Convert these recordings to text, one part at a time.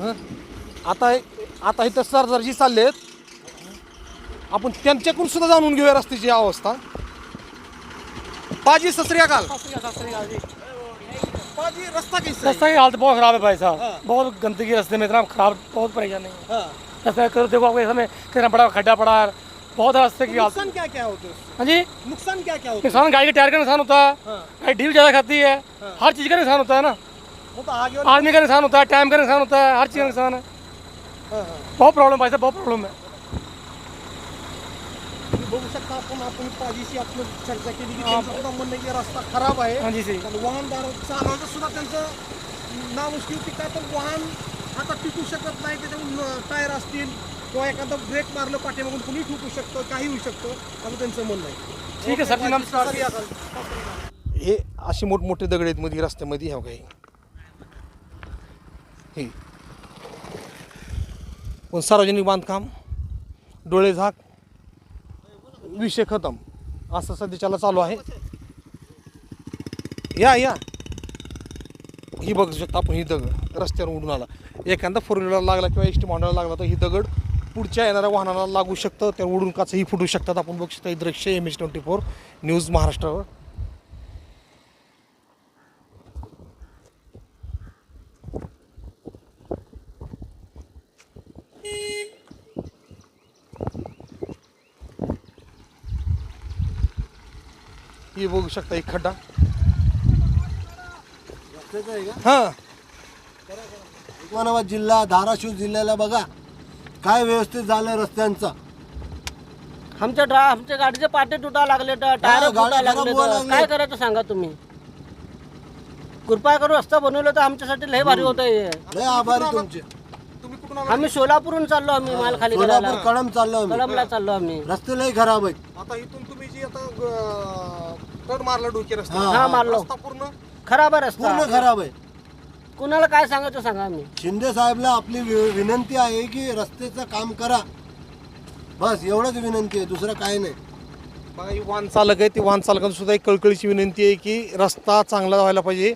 हं? आता आता इथं सरदारजी चाललेत. आपण त्यांच्याकडून सुद्धा जाणून घेऊया रस्त्याची अवस्था. पाजी ससरिया काल पाजी रस्ता कैसा है? रास्ता की हालत बहुत ख़राब है भाई साहब। बहुत गंदगी रास्ते में इतना खराब बहुत परेशानी है। हाँ। करो देखो आपको समय कितना बड़ा खड्डा पड़ा है। बहुत रास्ते की हालत। नुकसान क्या क्या होते हाँ जी। नुकसान क्या क्या होते नुकसान गाड़ी के टायर का नुकसान होता हाँ। गाड़ी ढील ज़्यादा खाती है। हर चीज़ का नुकसान होता है ना। आगे आदमी का नुकसान होता है टाइम का नुकसान होता है हर चीज़ का नुकसान है. बहुत प्रॉब्लम भाई साहब बहुत प्रॉब्लम है। तुम्ही बघू शकता आपण आपण पाजीशी आपण चर्चा केली की त्यांचं सुद्धा म्हणणं आहे की रस्ता खराब आहे हाँ जी सी। आणि वाहनदार चालवायचं सुद्धा त्यांचं की काय तर वाहन आता टिकू शकत नाही टायर असतील किंवा एखादं ब्रेक मारलं पाठीमागून कुणी ठोकू शकतं काही होऊ शकतं असं त्यांचं म्हणणं आहे ठीक है सर हे अशी मोठमोठे दगड आहेत मध्ये रस्त्यामध्ये ह्या काही? हे. पण सार्वजनिक बांधकाम डोळे झाक विषय खतम. असं सध्याच्याला चालू आहे. या या. ही बघू शकता आपण ही दगड. रस्त्यावर उडून आला. एखादा फोर व्हीलर लागला किंवा एस टी मांडायला लागला तर ही दगड पुढच्या येणाऱ्या वाहनाला लागू शकतं. त्या उडून काचही फुटू शकतात. आपण बघू शकता हे दृश्य M H twenty four news महाराष्ट्रावर ही बघू शकता एक खड्डा. हा. उस्मानाबाद जिल्हा धाराशिव जिल्ह्याला बघा. काय व्यवस्थित झालं रस्त्यांचं. आमच्या ड्रा आमच्या गाडीचे पाटे तुटा लागले तर टायर खराब लागले व्हायला तर. लागले. काय करायचं सांगा तुम्ही? कृपया करून रस्ता बनवलं तर आमच्यासाठी लय भारी होत आहे लय आभारी तुमचे. तुम्ही कुठून आला आम्ही सोलापूरहून चाललो आम्ही माल खाली सोलापूर कळम चाललो आम्ही. कलमला चाललो आम्ही. रस्ते लय खराब आहेत. आता इथून आता मारला डोके रस्ता. हा, मारलो. रस्ता पूर्ण खराब आहे पूर्ण रस्ता खराब आहे. कुणाला काय सांगायचं सांगा आम्ही. शिंदे साहेबला आपली वि- विनंती आहे की रस्त्याचं काम करा. बस एवढंच विनंती आहे दुसरं काय नाही. बघा ही वाहन चालक आहे ते वाहन चालकांना सुद्धा एक कळकळीची विनंती आहे की रस्ता चांगला व्हायला पाहिजे.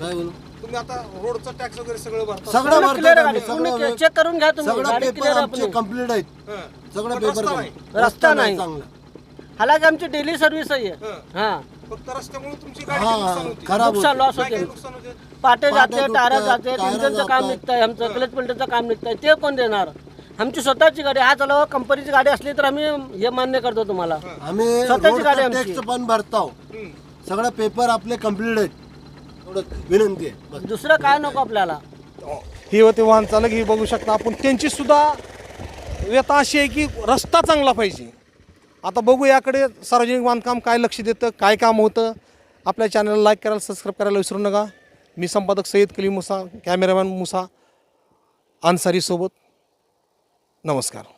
काय बोलू? तुम्ही आता रोडचं टॅक्स वगैरे सगळं भरता सगळं पूर्ण भरतात clear आम्ही, गाडी. तुम्ही सगळं चेक करून घ्या तुम्ही. सगळं गाडी पेपर क्लिअर आमचे आपली. कंप्लीट आहेत. हं. सगळं पण पेपर रस्ता नाही. रस्ता नाही. चांगला हालाकी आमची डेली सर्व्हिस आहे. हं. हा. फक्त रस्त्यामुळे तुमची हा गाडी नुकसान होते. खराब नुकसान होतं. लॉस काय काय होते. नुकसान होते? पाटे पाटे जाते टायर तुटतात, जाते टायर इंजनचं काम जातात. निघतंय आमचं क्लच पिल्टरचं काम निघतंय. ते कोण देणार? आमची स्वतःची गाडी. हा चला कंपनीची गाडी असली तर आम्ही हे मान्य करतो तुम्हाला. आम्ही स्वतःची गाडी रोडचा आमची. टॅक्स पण भरतो हं. सगळं पेपर आपले कंप्लीट आहेत. एवढं विनंती आहे. बस. दुसरं काय नको आपल्याला? ही. होते वाहन चालक ही बघू शकता आपण. त्यांची सुद्धा व्यथा अशी आहे की रस्ता चांगला पाहिजे. आता बघू याकडे सार्वजनिक बांधकाम काय लक्ष देतं काय काम होतं. आपल्या चॅनलला लाईक करायला सबस्क्राईब करायला विसरू नका. मी संपादक सय्यद कलीम मुसा कॅमेरामॅन मुसा अन्सारीसोबत. नमस्कार.